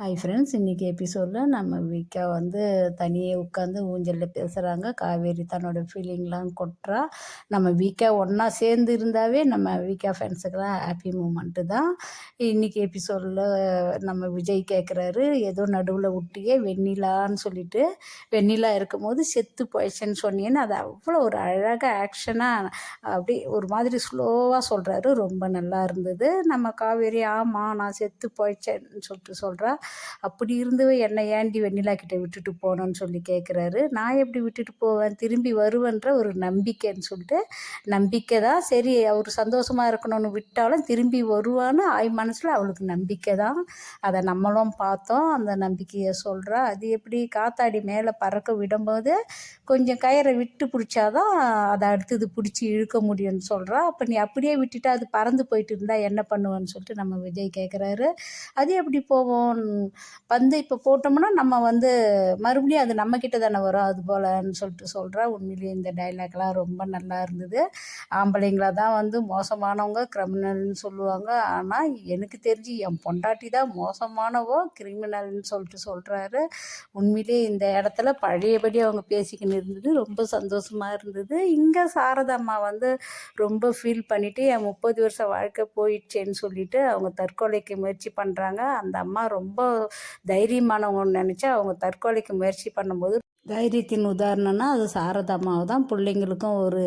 Hi friends இன்றைக்கி எபிசோடில் நம்ம விக்கா வந்து தனியே உட்காந்து ஊஞ்சலில் பேசுகிறாங்க காவேரி தன்னோட ஃபீலிங்லாம் கொட்டுறா. நம்ம வீக்கா ஒன்றா சேர்ந்து இருந்தாவே நம்ம வீக்கா ஃப்ரெண்ட்ஸுக்கெல்லாம் ஹாப்பி மூமெண்ட்டு தான். இன்றைக்கி எபிசோடில் நம்ம விஜய் கேட்குறாரு ஏதோ நடுவில் விட்டியே வெண்ணிலான்னு சொல்லிட்டு. வெண்ணிலா இருக்கும் போது செத்து போயிடுச்சுன்னு சொன்னீங்கன்னு அது அவ்வளோ ஒரு அழகாக ஆக்ஷனாக அப்படி ஒரு மாதிரி ஸ்லோவாக சொல்கிறாரு ரொம்ப நல்லா இருந்தது. நம்ம காவேரி ஆமாம் நான் செத்து போயிடுச்சேன்னு சொல்லிட்டு சொல்கிறா அப்படி இருந்து என்னை ஏண்டி வெண்ணிலா கிட்ட விட்டுட்டு போனோன்னு சொல்லி கேட்குறாரு நான் எப்படி விட்டுட்டு போவேன்? திரும்பி வருவேன்ற ஒரு நம்பிக்கைன்னு சொல்லிட்டு நம்பிக்கை தான். சரி அவர் சந்தோஷமாக இருக்கணும்னு விட்டாலும் திரும்பி வருவான்னு ஆய் மனசில் அவளுக்கு நம்பிக்கை தான். அதை நம்மளும் பார்த்தோம். அந்த நம்பிக்கையை சொல்கிறா அது எப்படி காத்தாடி மேலே பறக்க விடும்போது கொஞ்சம் கயிறை விட்டு பிடிச்சாதான் அதை அடுத்தது பிடிச்சி இழுக்க முடியும்னு சொல்கிறா அப்போ நீ அப்படியே விட்டுட்டு அது பறந்து போயிட்டு இருந்தால் என்ன பண்ணுவேன்னு சொல்லிட்டு நம்ம விஜய் கேட்குறாரு அது எப்படி போவோம்? பந்து இப்போ போட்டோம்னா நம்ம வந்து மறுபடியும் அது நம்மக்கிட்ட தானே வரும் அது போலன்னு சொல்லிட்டு சொல்கிறா உண்மையிலேயே இந்த டைலாக்லாம் ரொம்ப நல்லா இருந்தது. ஆம்பளைங்கள தான் வந்து மோசமானவங்க கிரிமினல்னு சொல்லுவாங்க. ஆனால் எனக்கு தெரிஞ்சு என் பொண்டாட்டி தான் மோசமானவோ கிரிமினல்னு சொல்லிட்டு சொல்கிறாரு உண்மையிலேயே இந்த இடத்துல பழையபடி அவங்க பேசிக்கின்னு இருந்தது. ரொம்ப சந்தோஷமாக இருந்தது. இங்கே சாரதாம்மா வந்து ரொம்ப ஃபீல் பண்ணிவிட்டு என் முப்பது வருஷம் வாழ்க்கை போயிடுச்சேன்னு சொல்லிட்டு அவங்க தற்கொலைக்கு முயற்சி பண்ணுறாங்க அந்த அம்மா ரொம்ப தைரியமானவங்கன்னு நினச்சா அவங்க தற்கொலைக்கு முயற்சி பண்ணும்போது தைரியத்தின் உதாரணம்னா அது சாரதாமாவை தான் பிள்ளைங்களுக்கும் ஒரு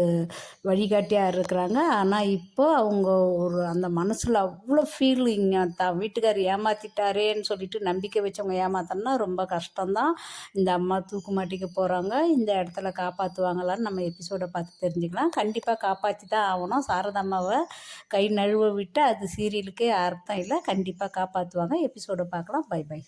வழிகாட்டியாக இருக்கிறாங்க. ஆனால் இப்போ அவங்க ஒரு அந்த மனசில் அவ்வளோ ஃபீலிங் தான் வீட்டுக்கார் ஏமாற்றிட்டாரேன்னு சொல்லிட்டு நம்பிக்கை வச்சவங்க ஏமாத்தோம்னா ரொம்ப கஷ்டம்தான். இந்த அம்மா தூக்கு மாட்டிக்க போகிறாங்க இந்த இடத்துல காப்பாற்றுவாங்களான்னு நம்ம எபிசோடை பார்த்து தெரிஞ்சுக்கலாம். கண்டிப்பாக காப்பாற்றி தான் ஆகணும் சாரதாமாவை கை நழுவ விட்டு அது சீரியலுக்கே அர்த்தம் இல்லை. கண்டிப்பாக காப்பாற்றுவாங்க எபிசோடை பார்க்கலாம். By by